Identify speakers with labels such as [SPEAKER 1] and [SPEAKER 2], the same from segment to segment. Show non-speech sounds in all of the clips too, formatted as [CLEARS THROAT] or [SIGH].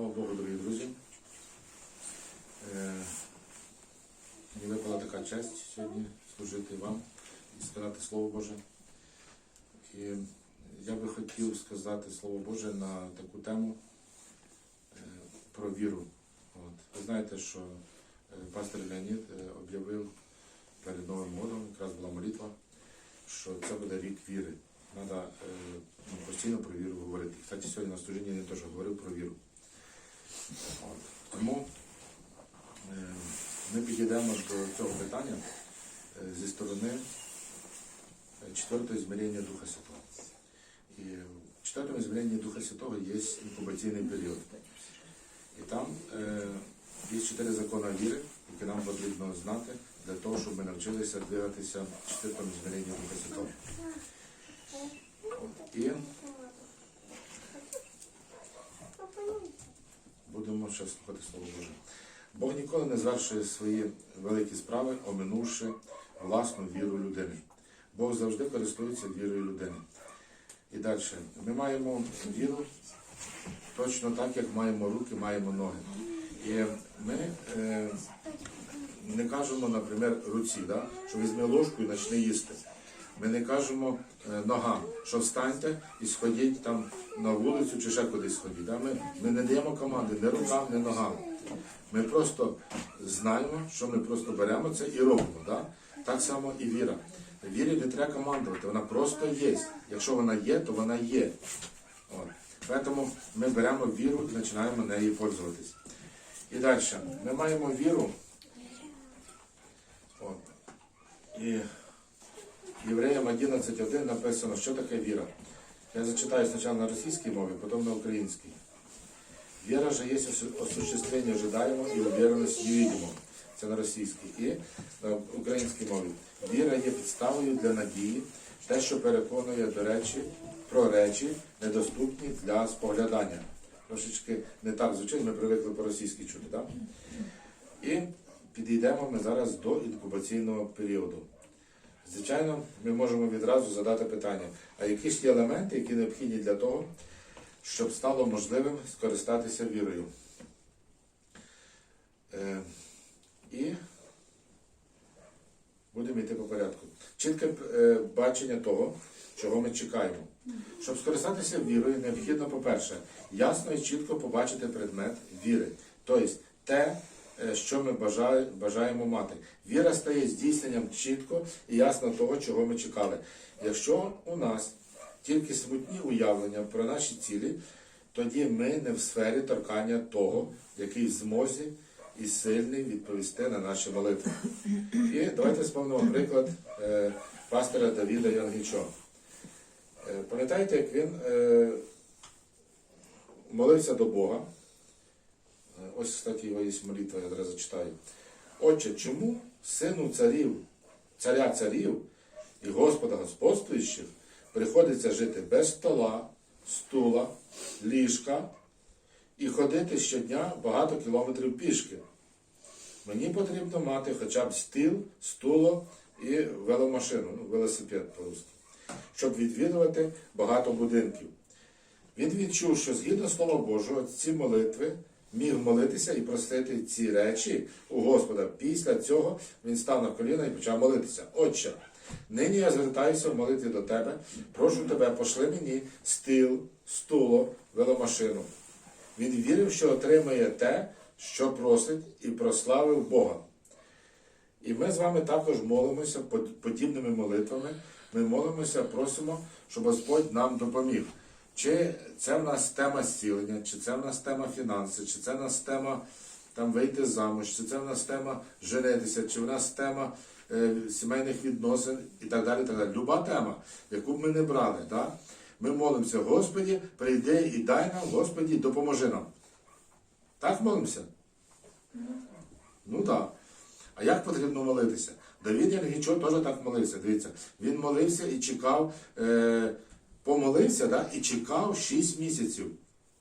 [SPEAKER 1] Слава Богу, дорогі друзі. Е, Мені випала така честь сьогодні служити вам і сказати Слово Боже. І я би хотів сказати Слово Боже на таку тему е, про віру. От. Ви знаєте, що е, пастор Леонід об'явив перед Новим годом, якраз була молитва, що це буде рік віри. Треба ну, постійно про віру говорити. Кстати, сьогодні на служінні я теж говорив про віру. Тому е, ми підійдемо до цього питання е, зі сторони е, четвертого змірення Духа Святого. І в четвертому зміренні Духа Святого є інкубаційний період. І там є чотири закони віри, які нам потрібно знати для того, щоб ми навчилися двигатися в четвертому зміренні Духа Святого. І будемо ще слухати Слово Боже. Бог ніколи не звершує свої великі справи, оминувши власну віру людини. Бог завжди користується вірою людини. І далі. Ми маємо віру точно так, як маємо руки, маємо ноги. І ми е, не кажемо, наприклад, руці, да? що візьми ложку і почни їсти. Ми не кажемо е, ногам, що встаньте і сходіть там на вулицю чи ще кудись сходіть. Ми, ми не даємо команди ні рукам, ні ногам. Ми просто знаємо, що ми просто беремо це і робимо. Да? Так само і віра. Вірі не треба командувати, вона просто є. Якщо вона є, то вона є. От. Тому ми беремо віру і починаємо нею пользуватись. І далі. Ми маємо віру. От. І Євреям 11.1 написано, що таке віра. Я зачитаю спочатку на російській мові, потім на українській. Вера же є осуществлення ожидаемого і уверенность невидимого. Це на російській. І на українській мові. Віра є підставою для надії, те, що переконує до речі, про речі, недоступні для споглядання. Трошечки не так звучить, ми привикли по-російськи чути, так? І підійдемо ми зараз до інкубаційного періоду. Звичайно, ми можемо відразу задати питання, а які ж ті елементи, які необхідні для того, щоб стало можливим скористатися вірою. Е, і будемо йти по порядку. Чітке е, бачення того, чого ми чекаємо. Щоб скористатися вірою, необхідно, по-перше, ясно і чітко побачити предмет віри. Тобто те, що ми бажаємо мати. Віра стає здійсненням чітко і ясно того, чого ми чекали. Якщо у нас тільки смутні уявлення про наші цілі, тоді ми не в сфері торкання того, який в змозі і сильний відповісти на наші молитви. І давайте спомнимо приклад е, пастора Давіда Янгічо. Е, Пам'ятаєте, як він е, молився до Бога? Ось, кстати, його є молитва, я зараз зачитаю. Отче, чому сину царів, царя царів і Господа господствуючих приходиться жити без стола, стула, ліжка і ходити щодня багато кілометрів пішки? Мені потрібно мати хоча б стіл, стуло і веломашину, ну, велосипед по-русски, щоб відвідувати багато будинків. Він відчув, що згідно Слова Божого, ці молитви міг молитися і просити ці речі у Господа. Після цього він став на коліна і почав молитися. Отче, нині я звертаюся в молитві до тебе. Прошу тебе, пошли мені стіл, стуло, веломашину. Він вірив, що отримає те, що просить, і прославив Бога. І ми з вами також молимося подібними молитвами. Ми молимося, просимо, щоб Господь нам допоміг. Чи це в нас тема зцілення, чи це в нас тема фінанси, чи це в нас тема там вийти замуж, чи це в нас тема женитися, чи в нас тема е, сімейних відносин і так далі. так далі. Люба тема, яку б ми не брали. Да? Ми молимося, Господі, прийди і дай нам, Господі, допоможи нам. Так молимося? Ну так. А як потрібно молитися? Давід Янгічо теж так молився. Дивіться, він молився і чекав, е, помолився да, і чекав 6 місяців,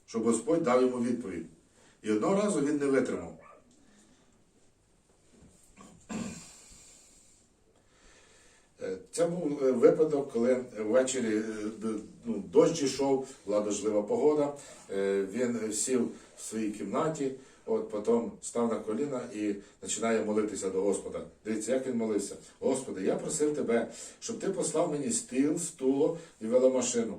[SPEAKER 1] щоб Господь дав йому відповідь. І одного разу він не витримав. Е, Це був е, випадок, коли ввечері е, ну, дощ йшов, була дождлива погода. Він сів в своїй кімнаті, от потім став на коліна і починає молитися до Господа. Дивіться, як він молився. Господи, я просив тебе, щоб ти послав мені стіл, стуло і веломашину.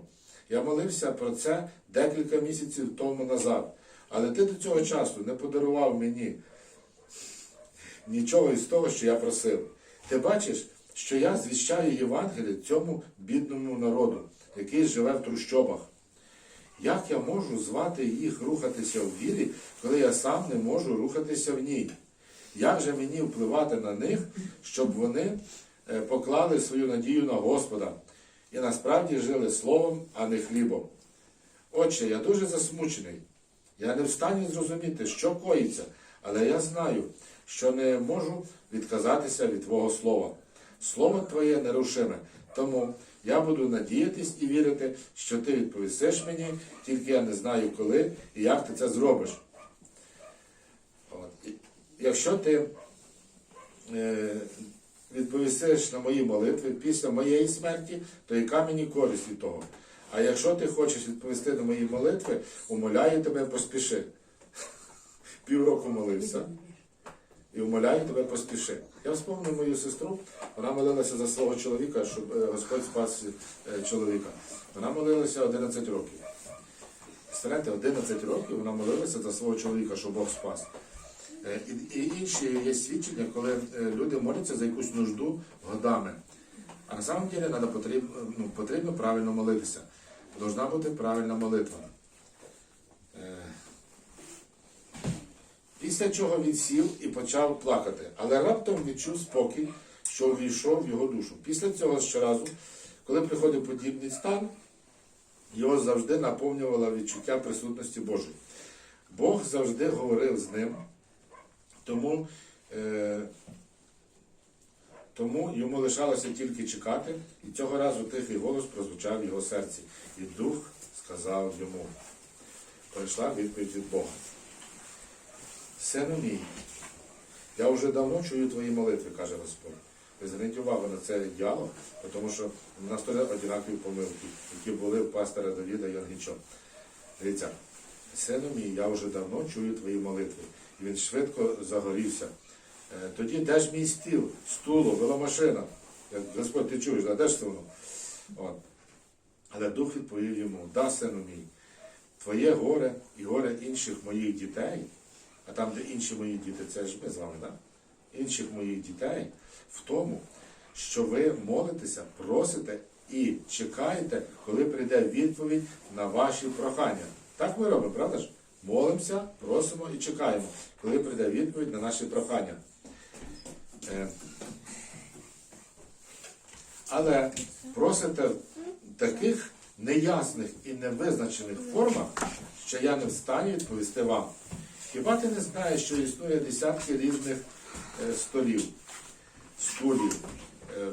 [SPEAKER 1] Я молився про це декілька місяців тому назад. Але ти до цього часу не подарував мені нічого із того, що я просив. Ти бачиш, що я звіщаю Євангеліє цьому бідному народу, який живе в трущобах. Як я можу звати їх рухатися в вірі, коли я сам не можу рухатися в ній? Як же мені впливати на них, щоб вони е, поклали свою надію на Господа і насправді жили словом, а не хлібом? Отче, я дуже засмучений. Я не в стані зрозуміти, що коїться, але я знаю, що не можу відказатися від Твого Слова. Слово Твоє нерушиме, тому я буду надіятись і вірити, що Ти відповісиш мені, тільки я не знаю коли і як ти це зробиш. От. Якщо ти е, відповісиш на мої молитви після моєї смерті, то яка мені користь від того? А якщо ти хочеш відповісти на мої молитви, умоляю тебе, поспіши. [LAUGHS] Півроку молився. І умоляю тебе, поспіши. Я вспомнив мою сестру, вона молилася за свого чоловіка, щоб е, Господь спас е, чоловіка. Вона молилася 11 років. Представляєте, 11 років вона молилася за свого чоловіка, щоб Бог спас. Е, І, інші є свідчення, коли люди моляться за якусь нужду годами. А на самом деле потрібно, ну, потрібно правильно молитися. Должна бути правильна молитва. Після чого він сів і почав плакати, але раптом відчув спокій, що увійшов в його душу. Після цього щоразу, коли приходив подібний стан, його завжди наповнювало відчуття присутності Божої. Бог завжди говорив з ним, тому, е, тому йому лишалося тільки чекати, і цього разу тихий голос прозвучав в його серці. І дух сказав йому. Прийшла відповідь від Бога. Сину мій, я вже давно чую твої молитви, каже Господь. Ви зверніть увагу на цей діалог, тому що в нас теж однакові помилки, які були в пастора Давіда і Ангічо. Дивіться, сину мій, я вже давно чую твої молитви. І він швидко загорівся. Е, Тоді де ж мій стіл, стуло, веломашина. Як Господь, ти чуєш, де ж це воно? От. Але дух відповів йому: да, сину мій, твоє горе і горе інших моїх дітей, а там, де інші мої діти, це ж ми з вами, да? інших моїх дітей, в тому, що ви молитеся, просите і чекаєте, коли прийде відповідь на ваші прохання. Так ми робимо, правда ж? Молимося, просимо і чекаємо, коли прийде відповідь на наші прохання. Е, Але просите в таких неясних і невизначених формах, що я не в стані відповісти вам. Хіба ти не знаєш, що існує десятки різних е, столів, стулів, е,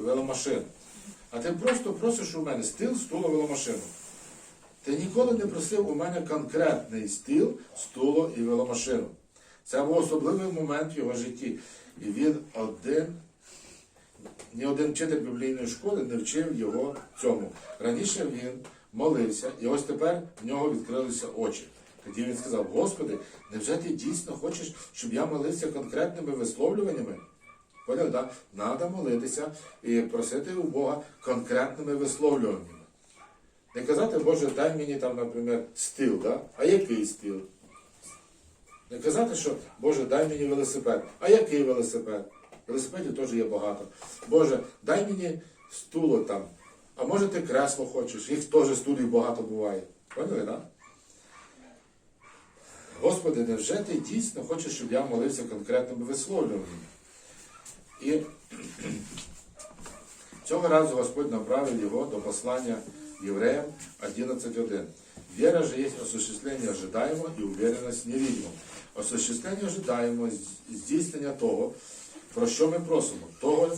[SPEAKER 1] веломашин. А ти просто просиш у мене стіл, стуло, веломашину. Ти ніколи не просив у мене конкретний стіл, стуло і веломашину. Це був особливий момент в його житті. І він один, ні один вчитель біблійної школи не вчив його цьому. Раніше він молився, і ось тепер в нього відкрилися очі. Тоді він сказав: Господи, невже ти дійсно хочеш, щоб я молився конкретними висловлюваннями? Поняли, так? Надо молитися і просити у Бога конкретними висловлюваннями. Не казати, Боже, дай мені там, наприклад, стіл, да? а який стіл? Не казати, що Боже, дай мені велосипед. А який велосипед? Велосипедів теж є багато. Боже, дай мені стуло там. А може ти кресло хочеш? Їх теж стулів багато буває. Поняли, так? Господи, невже ти дійсно хочеш, щоб я молився конкретними висловлюваннями? І [CLEARS THROAT] цього разу Господь направив його до послання Євреям 11.1. Вера же есть осуществление ожидаемого и уверенность в невидимом. Осуществлення ожидаємо здійснення того, про що ми просимо, того,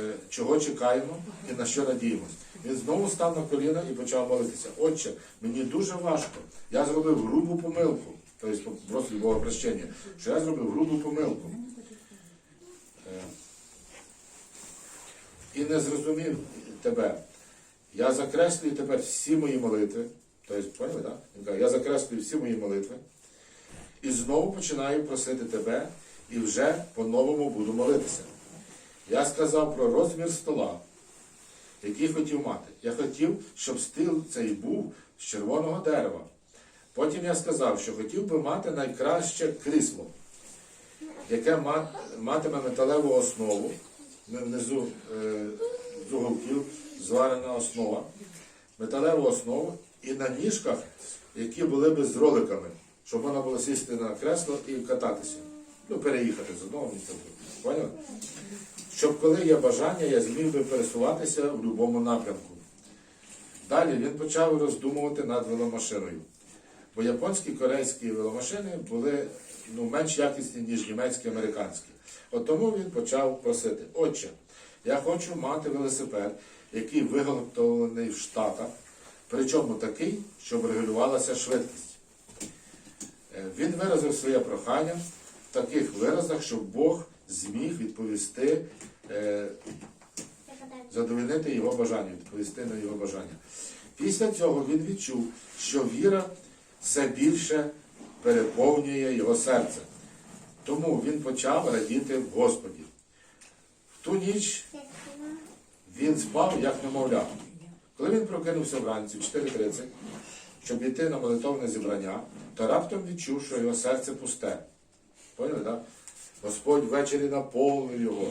[SPEAKER 1] е, чого чекаємо і на що надіємось. Він знову став на коліна і почав молитися. Отче, мені дуже важко. Я зробив грубу помилку, тобто просить Бога прощення, що я зробив грубу помилку. І не зрозумів тебе, я закреслюю тепер всі мої молитви. Тобто, поняли, так? Він каже, я закреслюю всі мої молитви. І знову починаю просити тебе, і вже по-новому буду молитися. Я сказав про розмір стола, який хотів мати. Я хотів, щоб стіл цей був з червоного дерева. Потім я сказав, що хотів би мати найкраще крісло, яке матиме металеву основу, внизу е, з зварена основа, металеву основу і на ніжках, які були би з роликами, щоб можна було сісти на кресло і кататися. Ну, переїхати з одного місця. Поняли? Щоб коли є бажання, я зміг би пересуватися в будь-якому напрямку. Далі він почав роздумувати над веломашиною. Бо японські корейські веломашини були ну, менш якісні, ніж німецькі американські. От тому він почав просити: Отче, я хочу мати велосипед, який виготовлений в Штатах, причому такий, щоб регулювалася швидкість. Е, Він виразив своє прохання в таких виразах, щоб Бог зміг відповісти, е, задовольнити його бажання, відповісти на його бажання. Після цього він відчув, що віра все більше переповнює його серце. Тому він почав радіти в Господі. В ту ніч він спав, як немовля. Коли він прокинувся вранці в 4.30, щоб йти на молитовне зібрання, то раптом відчув, що його серце пусте. Поняли, так? Господь ввечері наповнив його.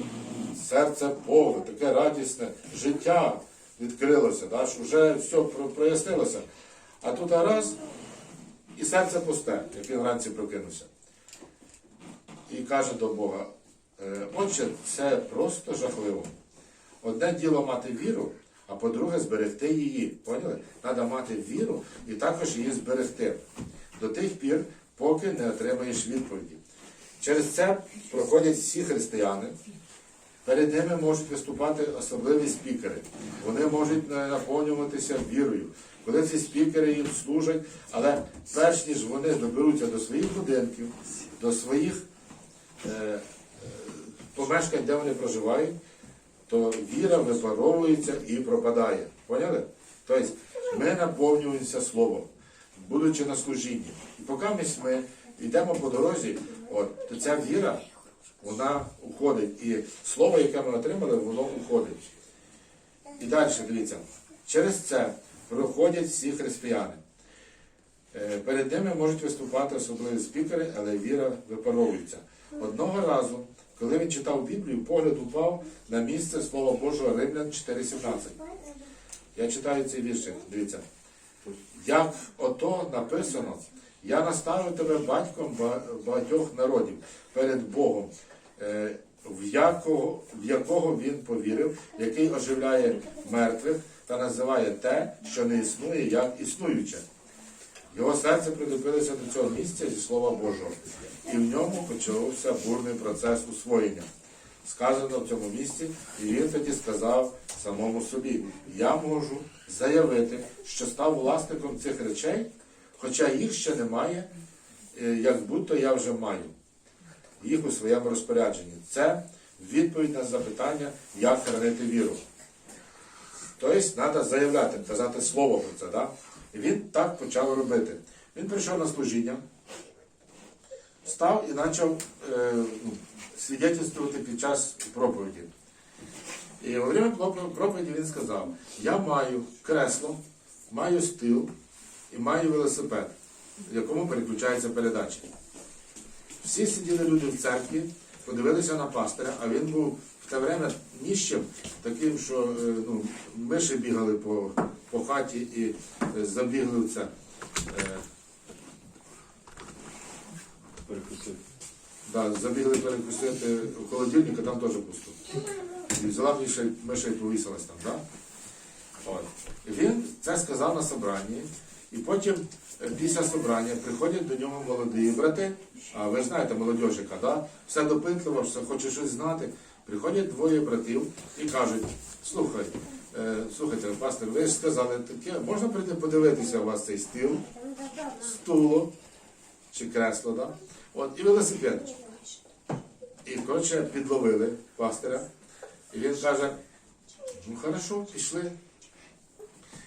[SPEAKER 1] Серце повне, таке радісне, життя відкрилося, що вже все прояснилося. А тут раз і серце пусте, як він вранці прокинувся. І каже до Бога, «Е, Отче, це просто жахливо. Одне діло мати віру, а по-друге, зберегти її. Поняли? Треба мати віру і також її зберегти до тих пір, поки не отримаєш відповіді. Через це проходять всі християни. Перед ними можуть виступати особливі спікери. Вони можуть е, наповнюватися вірою. Коли ці спікери їм служать, але перш ніж вони доберуться до своїх будинків, до своїх е, е, помешкань, де вони проживають, то віра випаровується і пропадає. Поняли? Тобто ми наповнюємося словом, будучи на служінні. І поки ми, йдемо по дорозі, от, то ця віра, вона уходить. І слово, яке ми отримали, воно уходить. І далі дивіться, через це проходять всі християни. Е, Перед ними можуть виступати особливі спікери, але віра випаровується. Одного разу, коли він читав Біблію, погляд упав на місце Слова Божого Римлян 4.17. Я читаю цей віршик, дивіться. Як ото написано, я наставив тебе батьком багатьох народів перед Богом, е, в якого, в якого він повірив, який оживляє мертвих та називає те, що не існує, як існуюче. Його серце прилепилося до цього місця зі Слова Божого, і в ньому почався бурний процес усвоєння. Сказано в цьому місці, і він тоді сказав самому собі: Я можу заявити, що став власником цих речей, хоча їх ще немає, е, як будто я вже маю їх у своєму розпорядженні. Це відповідь на запитання, як хранити віру. Тобто треба заявляти, казати слово про це. І він так почав робити. Він прийшов на служіння, став і почав е, ну, під час проповіді. І во время проповіді він сказав: я маю кресло, маю стіл і маю велосипед, в якому переключаються передачі. Всі сиділи люди в церкві, подивилися на пастиря, а він був в те время ніщим, таким, що е, ну, миші бігали по, по хаті і е, забігли в це. Е, да, забігли перекусити в холодильник, а там теж пусто. І взяла миша, миша і повісилась там. Да? От. Він це сказав на собранні, і потім е, після собрання приходять до нього молоді брати, а ви знаєте, молодіжика, да? все допитливо, все хоче щось знати. Приходять двоє братів і кажуть, слухай, е, слухайте, пастор, ви ж сказали таке, можна прийти подивитися у вас цей стіл, стуло чи кресло, да? От, і велосипед. І коротше підловили пастиря. І він каже, Ну хорошо, пішли.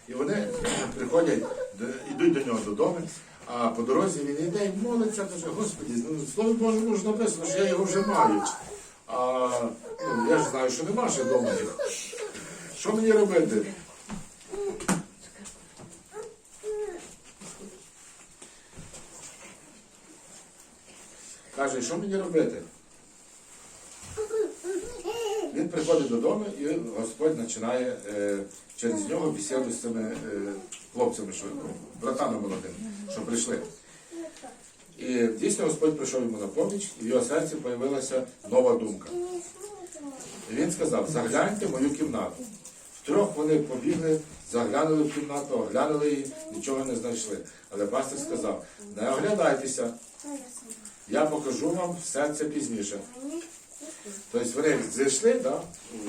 [SPEAKER 1] І вони приходять, йдуть до нього додому, а по дорозі він йде і молиться, каже, Господи, ну, слово Боже ж написано, що я його вже маю. А ну, я ж знаю, що нема ще вдома. Що мені робити? Каже, що мені робити? Він приходить додому і Господь починає е, через нього бесіду з цими е, хлопцями, що, ну, братами молодими, що прийшли. І дійсно Господь прийшов йому на поміч, і в його серці з'явилася нова думка. І він сказав, загляньте мою кімнату. Втрьох вони побігли, заглянули в кімнату, оглянули її, нічого не знайшли. Але пастор сказав, не оглядайтеся, я покажу вам все це пізніше. Тобто вони зайшли да,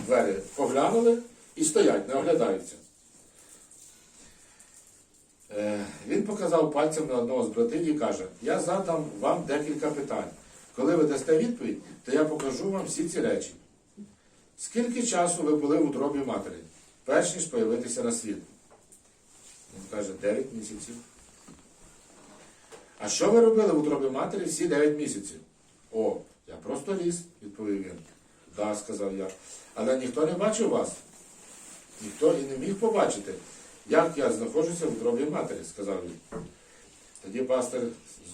[SPEAKER 1] двері, поглянули і стоять, не оглядаються. Е, Він показав пальцем на одного з братів і каже, я задам вам декілька питань. Коли ви дасте відповідь, то я покажу вам всі ці речі. Скільки часу ви були в утробі матері, перш ніж появитися на світ? Він каже, 9 місяців. А що ви робили в утробі матері всі 9 місяців? О, я просто ліз, відповів. Да, сказав я. Але ніхто не бачив вас. Ніхто і не міг побачити, як я знаходжуся в утробі матері, сказав він. Тоді пастор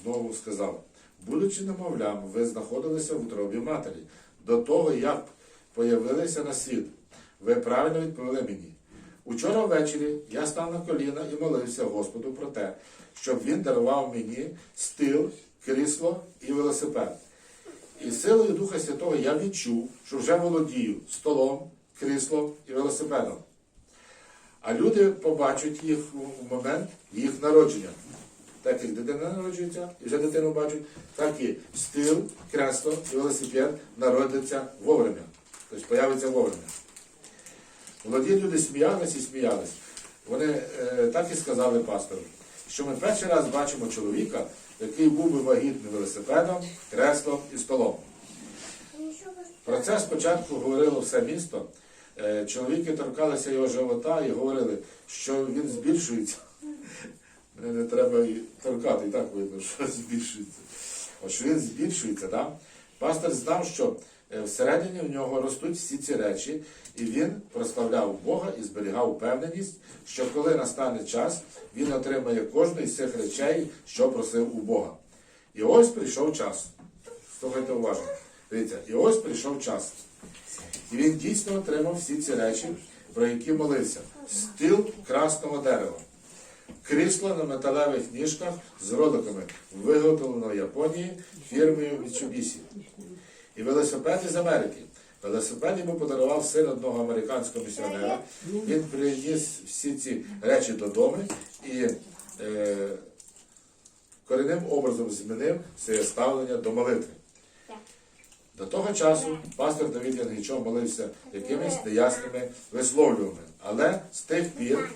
[SPEAKER 1] знову сказав, будучи немовлям, ви знаходилися в утробі матері до того, як появилися на світ. Ви правильно відповіли мені. Учора ввечері я став на коліна і молився Господу про те, щоб він дарував мені стил, крісло і велосипед. І силою Духа Святого я відчув, що вже володію столом, кріслом і велосипедом. А люди побачать їх у момент їх народження. Так як дитина народжується і вже дитину бачать, так і стил, кресло і велосипед народяться вовремя. Тобто появиться вовремя. Молоді люди сміялись і сміялись. Вони е, так і сказали пастору, що ми перший раз бачимо чоловіка, який був би вагітним велосипедом, креслом і столом. Про це спочатку говорило все місто. Е, Чоловіки торкалися його живота і говорили, що він збільшується. Не треба і торкати, і так видно, що збільшується. От що він збільшується, да? Пастор знав, що е, всередині в нього ростуть всі ці речі, і він прославляв Бога і зберігав впевненість, що коли настане час, він отримає кожну із цих речей, що просив у Бога. І ось прийшов час. Слухайте уважно. Дивіться, і ось прийшов час. І він дійсно отримав всі ці речі, про які молився. Стил красного дерева, крісло на металевих ніжках з роликами, виготовлено в Японії фірмою Mitsubishi. І велосипед із Америки. Велосипед йому подарував син одного американського місіонера. Він приніс всі ці речі додому і е, коренним образом змінив своє ставлення до молитви. До того часу пастор Давид Янгічов молився якимись неясними висловлюваннями, але з тих пір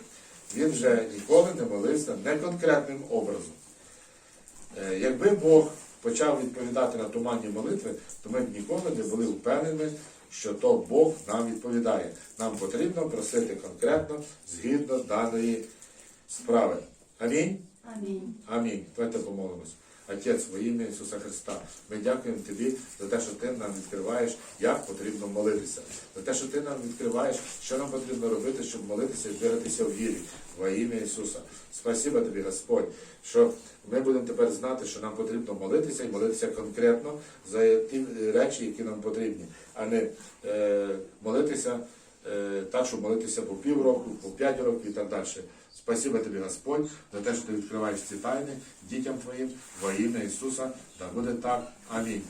[SPEAKER 1] він вже ніколи не молився не конкретним образом. Е, Якби Бог почав відповідати на туманні молитви, то ми б ніколи не були впевнені, що то Бог нам відповідає. Нам потрібно просити конкретно згідно даної справи. Амінь.
[SPEAKER 2] Амінь.
[SPEAKER 1] Амінь. Давайте помолимось. Отець, во ім'я Ісуса Христа, ми дякуємо Тобі за те, що Ти нам відкриваєш, як потрібно молитися, за те, що Ти нам відкриваєш, що нам потрібно робити, щоб молитися і двигатися в вірі во ім'я Ісуса. Спасибо Тобі, Господь, що ми будемо тепер знати, що нам потрібно молитися і молитися конкретно за ті речі, які нам потрібні, а не е, молитися е, так, щоб молитися по півроку, по п'ять років і так далі. Спасибо тобі, Господь, за те, що ти відкриваєш ці тайни дітям твоїм во ім'я Ісуса. Да буде так. Амінь.